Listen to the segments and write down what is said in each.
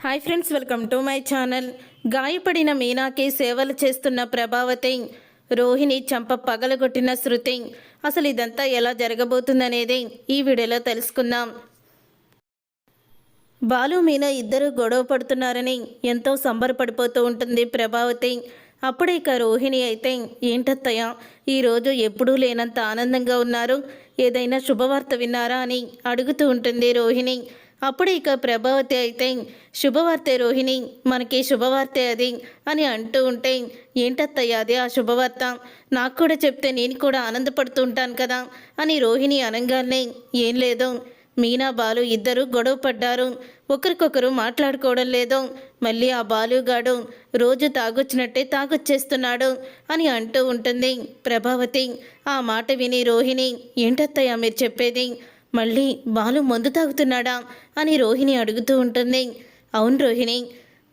Hi friends welcome to my channel గాయపడిన మీనాకి సేవలు చేస్తున్న ప్రభావతి రోహిణి చంప పగలగొట్టిన శృతి. అసలు ఇదంతా ఎలా జరగబోతుందనేది ఈ వీడియోలో తెలుసుకుందాం. బాలు మీనా ఇద్దరు గొడవ పడుతున్నారని ఎంతో సంబరపడిపోతూ ఉంటుంది ప్రభావతి. అప్పుడే ఇక రోహిణి అయితే ఏంటత్తయ్య ఈరోజు ఎప్పుడూ లేనంత ఆనందంగా ఉన్నారు. ఏదైనా శుభవార్త విన్నారా? అని అడుగుతూ ఉంటుంది రోహిణి. అప్పుడు ఇక ప్రభావతి అయితే శుభవార్తె రోహిణి మనకి శుభవార్తె అది అని అంటూ ఉంటే ఏంటత్తయ్య అది ఆ శుభవార్త? నాకు కూడా చెప్తే నేను కూడా ఆనందపడుతూ ఉంటాను కదా అని రోహిణి అనగానే ఏం లేదు. మీనా బాలు ఇద్దరు గొడవ పడ్డారు. ఒకరికొకరు మాట్లాడుకోవడం లేదు. మళ్ళీ ఆ బాలుగాడు రోజు తాగొచ్చినట్టే తాగొచ్చేస్తున్నాడు అని అంటూ ఉంటుంది ప్రభావతి. ఆ మాట విని రోహిణి ఏంటత్తయ్య మీరు చెప్పేది? మళ్ళీ బాలు మందు తాగుతున్నాడా అని రోహిణి అడుగుతూ ఉంటుంది. అవును రోహిణి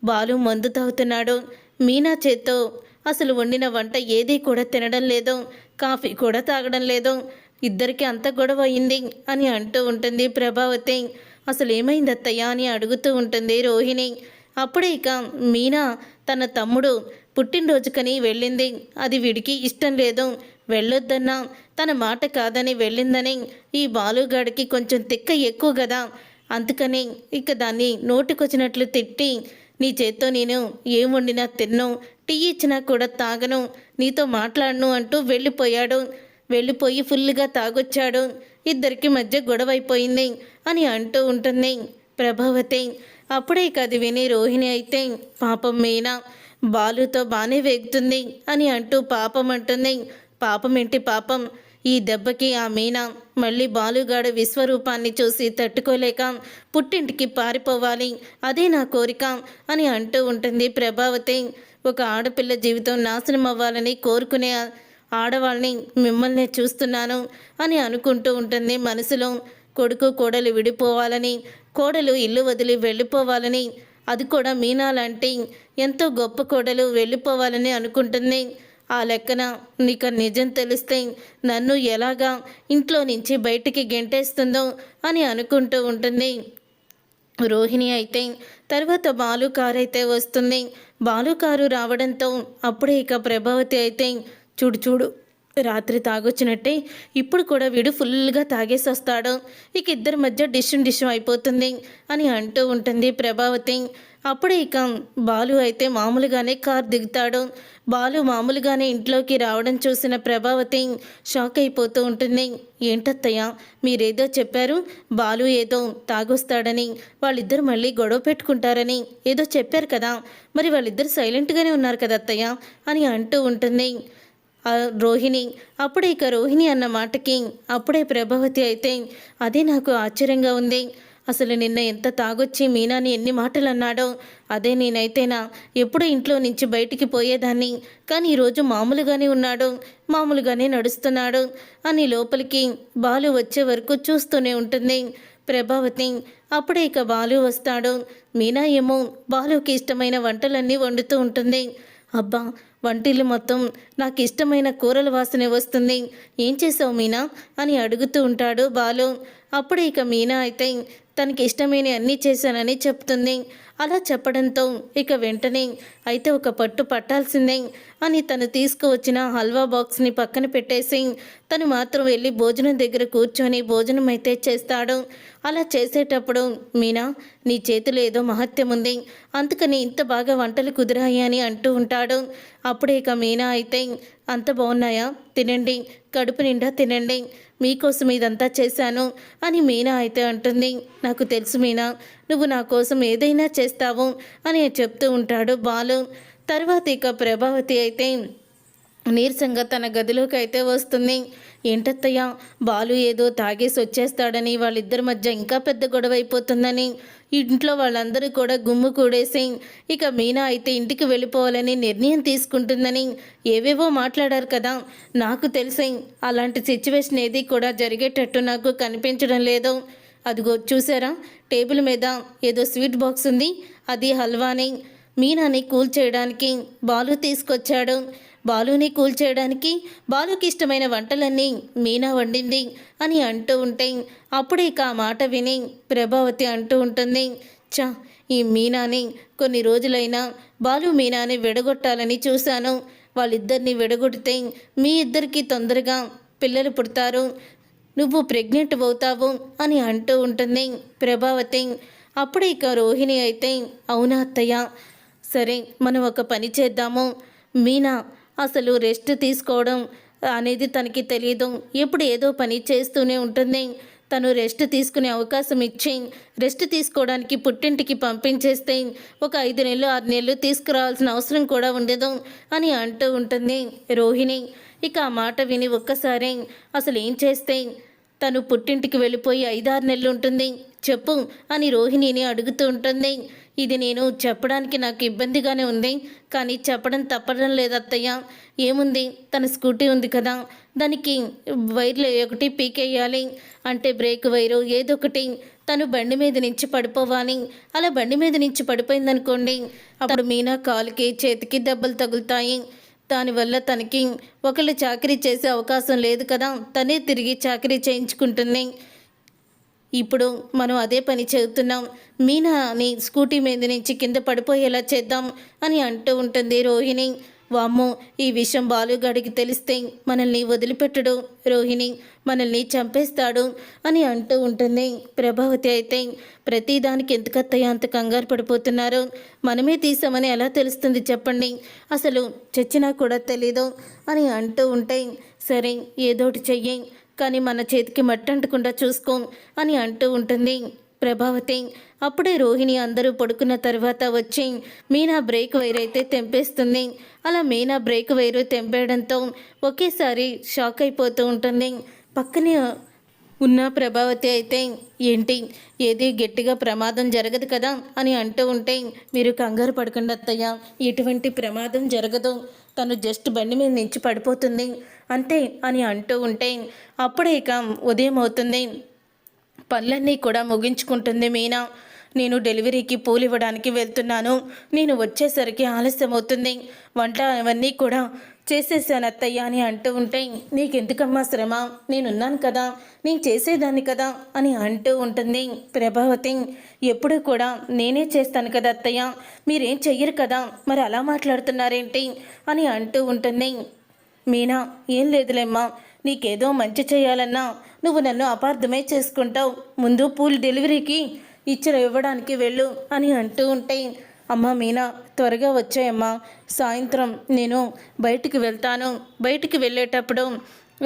బాలు మందు తాగుతున్నాడు. మీనా చేత్తో అసలు వండిన వంట ఏదీ కూడా తినడం లేదు. కాఫీ కూడా తాగడం లేదు. ఇద్దరికి అంత గొడవ అయింది అని అంటూ ఉంటుంది ప్రభావతి. అసలు ఏమైంది అత్తయ్య అని అడుగుతూ ఉంటుంది రోహిణి. అప్పుడే ఇక మీనా తన తమ్ముడు పుట్టినరోజుకని వెళ్ళింది. అది వీడికి ఇష్టం లేదు. వెళ్ళొద్దన్నా. తన మాట కాదని వెళ్ళిందని ఈ బాలుగాడికి కొంచెం తిక్క ఎక్కువ కదా అందుకని ఇక దాన్ని నోటికొచ్చినట్లు తిట్టి నీ చేత్తో నేను ఏం వండినా తిన్ను టీ ఇచ్చినా కూడా తాగను నీతో మాట్లాడను అంటూ వెళ్ళిపోయాడు. వెళ్ళిపోయి ఫుల్గా తాగొచ్చాడు. ఇద్దరికి మధ్య గొడవ అయిపోయింది అని అంటూ ఉంటుంది ప్రభావతి. అప్పుడే కది విని రోహిణి అయితే పాపం మీనా బాలుతో బాగానే వేగుతుంది అని అంటూ పాపం అంటుంది. పాపం ఏంటి పాపం? ఈ దెబ్బకి ఆ మీనా మళ్ళీ బాలుగాడు విశ్వరూపాన్ని చూసి తట్టుకోలేక పుట్టింటికి పారిపోవాలి. అదే నా కోరిక అని అంటూ ఉంటుంది ప్రభావతి. ఒక ఆడపిల్ల జీవితం నాశనం అవ్వాలని కోరుకునే ఆడవాళ్ళని మిమ్మల్ని చూస్తున్నాను అని అనుకుంటూ ఉంటుంది మనసులో. కొడుకు కోడలు విడిపోవాలని కోడలు ఇల్లు వదిలి వెళ్ళిపోవాలని అది కూడా మీనా లాంటి ఎంతో గొప్ప కోడలు వెళ్ళిపోవాలని అనుకుంటుంది. ఆ లెక్కన నీకు నిజం తెలిస్తే నన్ను ఎలాగా ఇంట్లో నుంచి బయటికి గెంటేస్తుందో అని అనుకుంటూ ఉంటుంది. రోహిణి అయితే తర్వాత బాలు కారు అయితే వస్తుంది. బాలు కారు రావడంతో అప్పుడే ఇక ప్రభావతి అయితే చూడు చూడు రాత్రి తాగొచ్చినట్టే ఇప్పుడు కూడా వీడు ఫుల్గా తాగేసి వస్తాడు. ఇక ఇద్దరి మధ్య డిషం డిషం అయిపోతుంది అని అంటూ ఉంటుంది ప్రభావతి. అప్పుడు ఇక బాలు అయితే మామూలుగానే కార్ దిగుతాడు. బాలు మామూలుగానే ఇంట్లోకి రావడం చూసిన ప్రభావతి షాక్ అయిపోతూ ఉంటుంది. ఏంటత్తయ్య మీరేదో చెప్పారు? బాలు ఏదో తాగొస్తాడని వాళ్ళిద్దరు మళ్ళీ గొడవ పెట్టుకుంటారని ఏదో చెప్పారు కదా. మరి వాళ్ళిద్దరు సైలెంట్గానే ఉన్నారు కదా అత్తయ్య? అని అంటూ ఉంటుంది. రోహిణి అప్పుడే ఇక రోహిణి అన్న మాటకి అప్పుడే ప్రభావతి అయితే అదే నాకు ఆశ్చర్యంగా ఉంది. అసలు నిన్న ఎంత తాగొచ్చి మీనాని ఎన్ని మాటలు అన్నాడో అదే నేనైతేనా? ఎప్పుడు ఇంట్లో నుంచి బయటికి పోయేదాన్ని. కానీ ఈరోజు మామూలుగానే ఉన్నాడు. మామూలుగానే నడుస్తున్నాడు అని లోపలికి బాలు వచ్చే వరకు చూస్తూనే ఉంటుంది. ప్రభావతి అప్పుడే ఇక బాలు వస్తాడు. మీనా ఏమో బాలుకి ఇష్టమైన వంటలన్నీ వండుతూ ఉంటుంది. అబ్బా వంటిల్లు మొత్తం నాకు ఇష్టమైన కూరల వాసన వస్తుంది. ఏం చేసావు మీనా? అని అడుగుతూ ఉంటాడు బాలు. అప్పుడే ఇక మీనా అయితే తనకి ఇష్టమైన అన్నీ చేశానని చెప్తుంది. అలా చెప్పడంతో ఇక వెంటనే అయితే ఒక పట్టు పట్టాల్సిందే అని తను తీసుకువచ్చిన హల్వా బాక్స్ని పక్కన పెట్టేసి తను మాత్రం వెళ్ళి భోజనం దగ్గర కూర్చొని భోజనం అయితే చేస్తాడు. అలా చేసేటప్పుడు మీనా నీ చేతిలో ఏదో మహత్యం ఉంది. అందుకని ఇంత బాగా వంటలు కుదిరాయి అని అంటూ ఉంటాడు. అప్పుడే ఇక మీనా అయితే అంత బాగున్నాయా? తినండి. కడుపు నిండా తినండి. మీకోసం ఇదంతా చేశాను అని మీనా అయితే అంటుంది. నాకు తెలుసు మీనా నువ్వు నా కోసం ఏదైనా చేస్తావు అని చెప్తూ ఉంటాడు బాలు. తర్వాత ఇక ప్రభావతి అయితే నీరసంగా తన గదిలోకి అయితే వస్తుంది. ఏంటత్తయ్య బాలు ఏదో తాగేసి వచ్చేస్తాడని వాళ్ళిద్దరి మధ్య ఇంకా పెద్ద గొడవ అయిపోతుందని ఇంట్లో వాళ్ళందరూ కూడా గుమ్ము కూడేసి ఇక మీనా అయితే ఇంటికి వెళ్ళిపోవాలని నిర్ణయం తీసుకుంటుందని ఏవేవో మాట్లాడారు కదా. నాకు తెలిసి అలాంటి సిచ్యువేషన్ ఏది కూడా జరిగేటట్టు నాకు కనిపించడం లేదు. అదిగో చూసారా? టేబుల్ మీద ఏదో స్వీట్ బాక్స్ ఉంది. అది హల్వాని మీనాని కూల్ చేయడానికి బాలు తీసుకొచ్చాడు. బాలుని కూల్ చేయడానికి బాలుకి ఇష్టమైన వంటలన్నీ మీనా వండింది అని అంటూ ఉంటే అప్పుడే ఇక ఆ మాట విని ప్రభావతి అంటూ ఉంటుంది చా ఈ మీనాని కొన్ని రోజులైనా బాలు మీనాని విడగొట్టాలని చూశాను. వాళ్ళిద్దరిని విడగొడితే మీ ఇద్దరికి తొందరగా పిల్లలు పుడతారు. నువ్వు ప్రెగ్నెంట్ అవుతావు అని అంటూ ఉంటుంది ప్రభావతి. అప్పుడే ఇక రోహిణి అయితే అవునా అత్తయ్య? సరే మనం ఒక పని చేద్దాము. మీనా అసలు రెస్ట్ తీసుకోవడం అనేది తనకి తెలియదు ఎప్పుడు ఏదో పని చేస్తూనే ఉంటుంది. తను రెస్ట్ తీసుకునే అవకాశం ఇచ్చి రెస్ట్ తీసుకోవడానికి పుట్టింటికి పంపించేస్తే ఒక ఐదు నెలలు ఆరు నెలలు తీసుకురావాల్సిన అవసరం కూడా ఉండదు అని అంటూ ఉంటుంది రోహిణి. ఇక ఆ మాట విని ఒక్కసారి అసలు ఏం చేస్తే? తను పుట్టింటికి వెళ్ళిపోయి ఐదారు నెలలు ఉంటుంది. చెప్పు అని రోహిణిని అడుగుతూ ఉంటుంది. ఇది నేను చెప్పడానికి నాకు ఇబ్బందిగానే ఉంది. కానీ చెప్పడం తప్పడం లేదు అత్తయ్య ఏముంది? తన స్కూటీ ఉంది కదా. దానికి వైర్లు ఒకటి పీకేయాలి అంటే బ్రేక్ వైరు ఏదో ఒకటి. తను బండి మీద నుంచి పడిపోవాలి. అలా బండి మీద నుంచి పడిపోయిందనుకోండి అప్పుడు మీనా కాలుకి చేతికి దెబ్బలు తగులుతాయి. దానివల్ల తనకి ఒకళ్ళు చాకరీ చేసే అవకాశం లేదు కదా తనే తిరిగి చాకరీ చేయించుకుంటుంది. ఇప్పుడు మనం అదే పని చేస్తున్నాం. మీనాని స్కూటీ మీద నుంచి కింద పడిపోయేలా చేద్దాం అని అంటూ ఉంటుంది రోహిణి. వామ్మో ఈ విషయం బాలుగాడికి తెలిస్తే మనల్ని వదిలిపెట్టడు. రోహిణి మనల్ని చంపేస్తాడు అని అంటూ ఉంటుంది. ప్రభావతి అయితే ప్రతిదానికి ఎందుకత్తయ్య అంత కంగారు పడిపోతున్నారు? మనమే తీసామని ఎలా తెలుస్తుంది చెప్పండి? అసలు చచ్చినా కూడా తెలీదు అని అంటూ ఉంటే సరే ఏదోటి చెయ్యి కానీ మన చేతికి మట్టంటకుండా చూసుకో అని అంటూ ఉంటుంది. ప్రభావతి అప్పుడే రోహిణి అందరూ పడుకున్న తర్వాత వచ్చి మీనా బ్రేక్ వైర్ అయితే తెంపేస్తుంది. అలా మీనా బ్రేక్ వైరు తెంపేయడంతో ఒకేసారి షాక్ అయిపోతూ ఉంటుంది. పక్కనే ఉన్న ప్రభావతి అయితే ఏంటి? ఏది గట్టిగా ప్రమాదం జరగదు కదా? అని అంటూ ఉంటే మీరు కంగారు పడకుండా అత్తయ్య. ఎటువంటి ప్రమాదం జరగదు. తను జస్ట్ బండి మీద నుంచి పడిపోతుంది. అంతే అని అంటూ ఉంటే అప్పుడే ఇక ఉదయం అవుతుంది. పనులన్నీ కూడా ముగించుకుంటుంది మీనా. నేను డెలివరీకి పూలు ఇవ్వడానికి వెళ్తున్నాను. నేను వచ్చేసరికి ఆలస్యం అవుతుంది వంట అవన్నీ కూడా చేసేసాను అత్తయ్య అని అంటూ ఉంటే నీకెందుకమ్మా శ్రమ? నేనున్నాను కదా. నేను చేసేదాన్ని కదా అని అంటూ ఉంటుంది ప్రభావతి. ఎప్పుడు కూడా నేనే చేస్తాను కదా అత్తయ్య. మీరేం చెయ్యరు కదా. మరి అలా మాట్లాడుతున్నారేంటి? అని అంటూ ఉంటుంది. మీనా ఏం లేదులేమ్మా. నీకేదో మంచి చేయాలన్నా నువ్వు నన్ను అపార్థమే చేసుకుంటావు. ముందు పూల్ డెలివరీకి ఇచ్చిన ఇవ్వడానికి వెళ్ళు అని అంటూ ఉంటే అమ్మ మీనా త్వరగా వచ్చాయమ్మా. సాయంత్రం నేను బయటికి వెళ్తాను. బయటికి వెళ్ళేటప్పుడు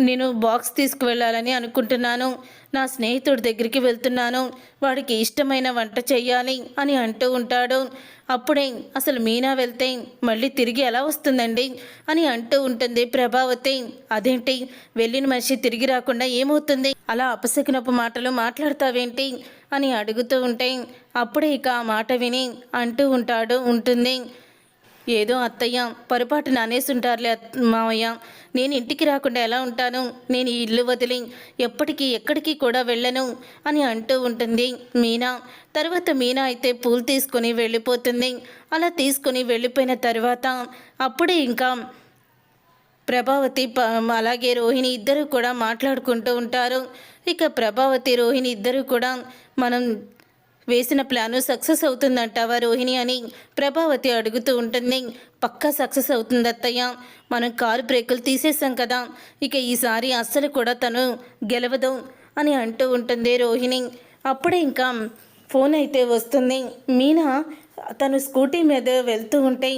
నేను బాక్స్ తీసుకువెళ్ళాలని అనుకుంటున్నాను. నా స్నేహితుడి దగ్గరికి వెళ్తున్నాను. వాడికి ఇష్టమైన వంట చేయాలి అని అంటూ ఉంటాడు. అప్పుడే అసలు మీనా వెళ్తే మళ్ళీ తిరిగి ఎలా వస్తుందండి అని అంటూ ఉంటుంది ప్రభావతి. అదేంటి? వెళ్ళిన మనిషి తిరిగి రాకుండా ఏమవుతుంది? అలా అపశకునపు మాటలు మాట్లాడతావేంటి? అని అడుగుతూ ఉంటే అప్పుడే ఇక ఆ మాట విని అంటూ ఉంటాడు ఉంటుంది. ఏదో అత్తయ్య పొరపాటున అనేసుంటారులే అత్- మావయ్య. నేను ఇంటికి రాకుండా ఎలా ఉంటాను? నేను ఈ ఇల్లు వదిలి ఎప్పటికీ ఎక్కడికి కూడా వెళ్ళను అని అంటూ ఉంటుంది మీనా. తర్వాత మీనా అయితే పూలు తీసుకొని వెళ్ళిపోతుంది. అలా తీసుకొని వెళ్ళిపోయిన తర్వాత అప్పుడే ఇంకా ప్రభావతి ప- అలాగే రోహిణి ఇద్దరు కూడా మాట్లాడుకుంటూ ఉంటారు. ఇక ప్రభావతి రోహిణి ఇద్దరు కూడా మనం వేసిన ప్లాను సక్సెస్ అవుతుందంటావా రోహిణి అని ప్రభావతి అడుగుతూ ఉంటుంది. పక్కా సక్సెస్ అవుతుంది అత్తయ్య మనం కారు బ్రేకులు తీసేసాం కదా. ఇక ఈసారి అస్సలు కూడా తను గెలవదు అని అంటూ ఉంటుంది రోహిణి. అప్పుడే ఇంకా ఫోన్ అయితే వస్తుంది. మీనా తను స్కూటీ మీద వెళ్తూ ఉంటే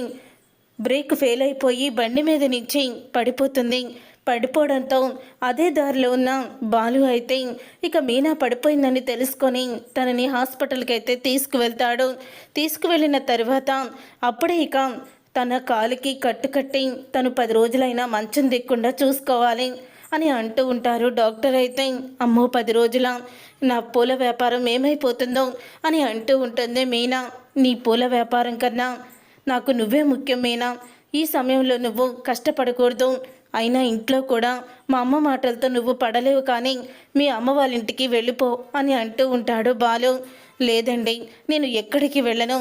బ్రేక్ ఫెయిల్ అయిపోయి బండి మీద నుంచి పడిపోతుంది. పడిపోవడంతో అదే దారిలో ఉన్న బాలు అయితే ఇక మీనా పడిపోయిందని తెలుసుకొని తనని హాస్పిటల్కి అయితే తీసుకువెళ్తాడు. తీసుకువెళ్ళిన తర్వాత అప్పుడే ఇక తన కాలుకి కట్టుకట్టి తను పది రోజులైనా మంచం దిక్కుండా చూసుకోవాలి అని అంటూ ఉంటారు డాక్టర్ అయితే. అమ్మో పది రోజుల నా పూల వ్యాపారం ఏమైపోతుందో అని అంటూ ఉంటుంది మీనా. నీ పూల వ్యాపారం కన్నా నాకు నువ్వే ముఖ్యమేనా? ఈ సమయంలో నువ్వు కష్టపడకూడదు. అయినా ఇంట్లో కూడా మా అమ్మ మాటలతో నువ్వు పడలేవు కానీ మీ అమ్మ వాళ్ళ ఇంటికి వెళ్ళిపో అని అంటూ ఉంటాడు బాలు. లేదండి నేను ఎక్కడికి వెళ్ళను.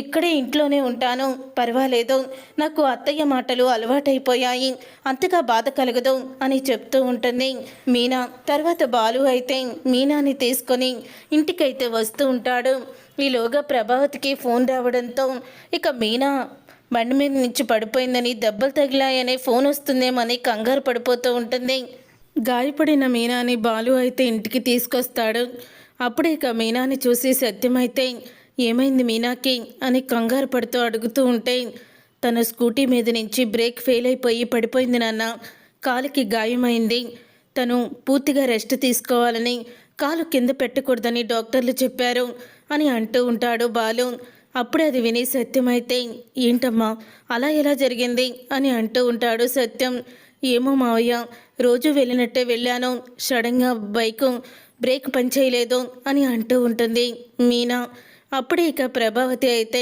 ఇక్కడే ఇంట్లోనే ఉంటాను. పర్వాలేదు. నాకు అత్తయ్య మాటలు అలవాటైపోయాయి. అంతగా బాధ కలగదు అని చెప్తూ ఉంటుంది. మీనా తర్వాత బాలు అయితే మీనాని తీసుకొని ఇంటికైతే వస్తూ ఉంటాడు. ఈలోగా ప్రభావతికి ఫోన్ రావడంతో ఇక మీనా బండి మీద నుంచి పడిపోయిందని దెబ్బలు తగిలాయనే ఫోన్ వస్తుందేమని కంగారు పడిపోతూ ఉంటుంది. గాయపడిన మీనాని బాలు అయితే ఇంటికి తీసుకొస్తాడు. అప్పుడే ఇక మీనాని చూసి సత్యమైతే ఏమైంది మీనాకి? అని కంగారు పడుతూ అడుగుతూ ఉంటే తన స్కూటీ మీద నుంచి బ్రేక్ ఫెయిల్ అయిపోయి పడిపోయింది నాన్న. కాలుకి గాయమైంది. తను పూర్తిగా రెస్ట్ తీసుకోవాలని కాలు కింద పెట్టకూడదని డాక్టర్లు చెప్పారు అని అంటూ ఉంటాడు బాలు. అప్పుడే అది విని సత్యమైతే ఏంటమ్మా అలా ఎలా జరిగింది? అని అంటూ ఉంటాడు సత్యం. ఏమో మావయ్య రోజు వెళ్ళినట్టే వెళ్ళాను. సడన్గా బైకు బ్రేక్ పనిచేయలేదు అని అంటూ ఉంటుంది మీనా. అప్పుడే ఇక ప్రభావతి అయితే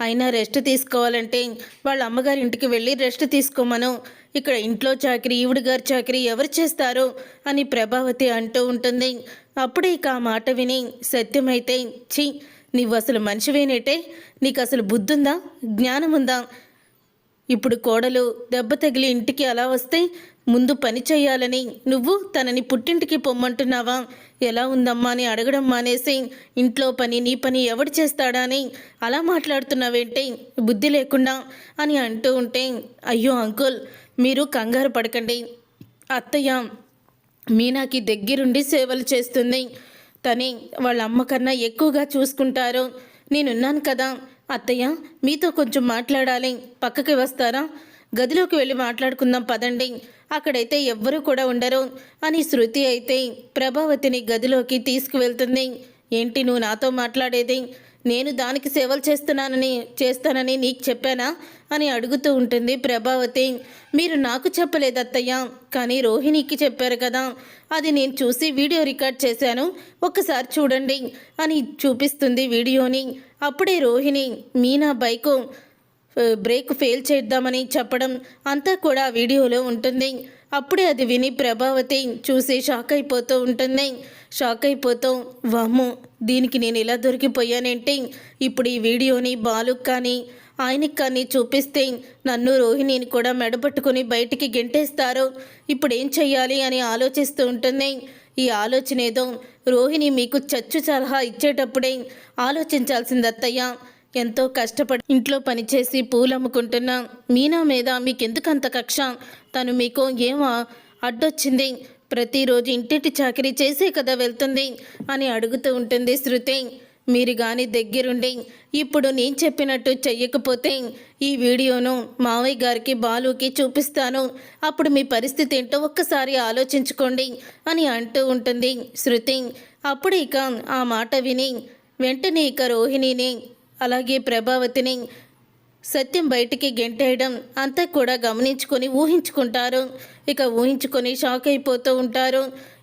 అయినా రెస్ట్ తీసుకోవాలంటే వాళ్ళ అమ్మగారి ఇంటికి వెళ్ళి రెస్ట్ తీసుకోమను. ఇక్కడ ఇంట్లో చాకరీ ఈవిడ గారి చాకరీ ఎవరు చేస్తారు? అని ప్రభావతి అంటూ ఉంటుంది. అప్పుడే ఇక ఆ మాట విని సత్యమైతే ఛీ నీవు అసలు మనిషివేనేటే? నీకు అసలు బుద్ధుందా? జ్ఞానం ఉందా ఇప్పుడు కోడలు దెబ్బ తగిలి ఇంటికి అలా వస్తే ముందు పని చేయాలని నువ్వు తనని పుట్టింటికి పొమ్మంటున్నావా? ఎలా ఉందమ్మా అని అడగడం మానేసి ఇంట్లో పని నీ పని ఎవడు చేస్తాడా అని అలా మాట్లాడుతున్నావేంటి? బుద్ధి లేకుండా అని అంటూ ఉంటే అయ్యో అంకుల్ మీరు కంగారు పడకండి. అత్తయ్య మీనాకి దగ్గరుండి సేవలు చేస్తుంది. తని వాళ్ళ అమ్మ కన్నా ఎక్కువగా చూసుకుంటారు. నేనున్నాను కదా అత్తయ్య మీతో కొంచెం మాట్లాడాలి. పక్కకి వస్తారా? గదిలోకి వెళ్ళి మాట్లాడుకుందాం పదండి. అక్కడైతే ఎవ్వరూ కూడా ఉండరు అని శృతి అయితే ప్రభావతిని గదిలోకి తీసుకువెళ్తుంది. ఏంటి నువ్వు నాతో మాట్లాడేది? నేను దానికి సేవలు చేస్తున్నానని చేస్తానని నీకు చెప్పానా? అని అడుగుతూ ఉంటుంది ప్రభావతి. మీరు నాకు చెప్పలేదు అత్తయ్య కానీ రోహిణికి చెప్పారు కదా. అది నేను చూసి వీడియో రికార్డ్ చేశాను. ఒక్కసారి చూడండి అని చూపిస్తుంది వీడియోని. అప్పుడే Rohini Meena bike brake fail చేద్దామని చెప్పడం అంతా కూడా వీడియోలో ఉంటుంది. అప్పుడే అది విని ప్రభావతి చూసి షాక్ అయిపోతూ ఉంటుంది. షాక్ అయిపోతూ వామ్ము దీనికి నేను ఇలా దొరికిపోయానంటే? ఇప్పుడు ఈ వీడియోని బాలుక్ కానీ ఆయనకి కానీ చూపిస్తే నన్ను రోహిణిని కూడా మెడపట్టుకుని బయటికి గెంటేస్తారు. ఇప్పుడు ఏం చెయ్యాలి? అని ఆలోచిస్తూ ఉంటుంది. ఈ ఆలోచన ఏదో రోహిణి మీకు చచ్చు సలహా ఇచ్చేటప్పుడే ఆలోచించాల్సింది అత్తయ్య ఎంతో కష్టపడి ఇంట్లో పనిచేసి పూలు అమ్ముకుంటున్న మీనా మీద మీకెందుకు అంత కక్ష? తను మీకు ఏమో అడ్డొచ్చింది. ప్రతిరోజు ఇంటింటి చాకరీ చేసే కదా వెళ్తుంది అని అడుగుతూ ఉంటుంది శృతి. మీరు కానీ దగ్గరుండి ఇప్పుడు నేను చెప్పినట్టు చెయ్యకపోతే ఈ వీడియోను మావయ్య గారికి బాలుకి చూపిస్తాను. అప్పుడు మీ పరిస్థితి ఏంటో ఒక్కసారి ఆలోచించుకోండి అని అంటూ ఉంటుంది శృతి. అప్పుడు ఇక ఆ మాట విని వెంటనే ఇక రోహిణిని అలాగే ప్రభావతిని సత్యం బయటికి గెంటేయడం అంతా కూడా గమనించుకొని ఊహించుకుంటారు. ఇక ఊహించుకొని షాక్ అయిపోతూ ఉంటారు.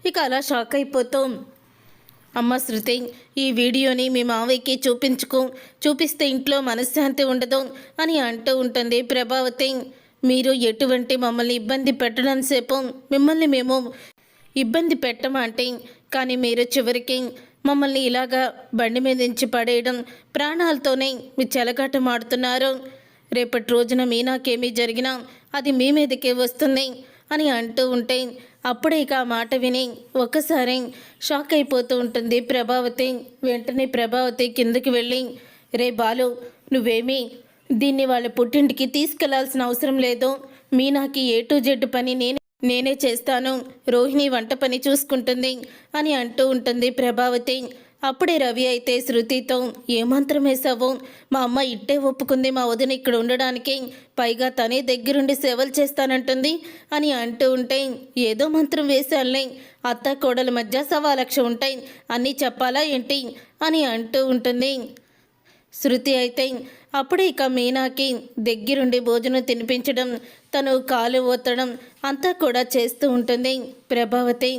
ఇక అలా షాక్ అయిపోతూ అమ్మ శృతి ఈ వీడియోని మీ మావయ్యకి చూపించుకో. చూపిస్తే ఇంట్లో మనశ్శాంతి ఉండదు అని అంటూ ఉంటుంది ప్రభావతి. మీరు ఎటువంటి మమ్మల్ని ఇబ్బంది పెట్టడం సేపు మిమ్మల్ని మేము ఇబ్బంది పెట్టమంటే కానీ మీరు చివరికి మమ్మల్ని ఇలాగా బండి మీద నుంచి పడేయడం ప్రాణాలతోనే మీ చెలగాటమాడుతున్నారు. రేపటి రోజున మీనాకేమీ జరిగినా అది మీ మీదకే వస్తుంది. అని అంటూ ఉంటే అప్పుడే ఇక ఆ మాట విని ఒక్కసారి షాక్ అయిపోతూ ఉంటుంది ప్రభావతి. వెంటనే ప్రభావతి కిందకి వెళ్ళి రే బాలు నువ్వేమీ దీన్ని వాళ్ళ పుట్టింటికి తీసుకెళ్ళాల్సిన అవసరం లేదు. మీనాకి ఏ టు జెడ్ పని నేనే నేనే చేస్తాను. రోహిణి వంట పని చూసుకుంటుంది అని అంటూ ఉంటుంది ప్రభావతి. అప్పుడే రవి అయితే శృతితో ఏ మంత్రం వేసావు మా అమ్మ ఇట్టే ఒప్పుకుంది మా వదిన ఇక్కడ ఉండడానికి. పైగా తనే దగ్గరుండి సేవలు చేస్తానంటుంది అని అంటూ ఉంటే ఏదో మంత్రం వేశానులే. అత్త కోడల మధ్య సవా లక్ష ఉంటాయి. అన్నీ చెప్పాలా ఏంటి? అని అంటూ ఉంటుంది. శృతి అయితే అప్పుడే ఇక మీనాకి దగ్గరుండి భోజనం తినిపించడం తను కాలు ఓతడం అంతా కూడా చేస్తూ ఉంటుంది. ప్రభావతి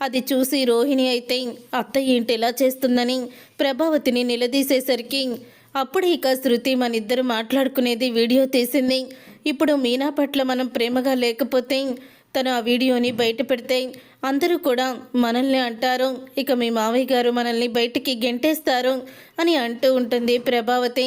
అది చూసి రోహిణి అయితే అత్త ఏంటి ఎలా చేస్తుందని? ప్రభావతిని నిలదీసేసరికి అప్పుడు ఇక శృతి మన ఇద్దరు మాట్లాడుకునేది వీడియో తీసింది. ఇప్పుడు మీనా పట్ల మనం ప్రేమగా లేకపోతే తను ఆ వీడియోని బయట పెడితే అందరూ కూడా మనల్ని అంటారు. ఇక మీ మావయ్య గారు మనల్ని బయటికి గెంటేస్తారు అని అంటూ ఉంటుంది ప్రభావతి.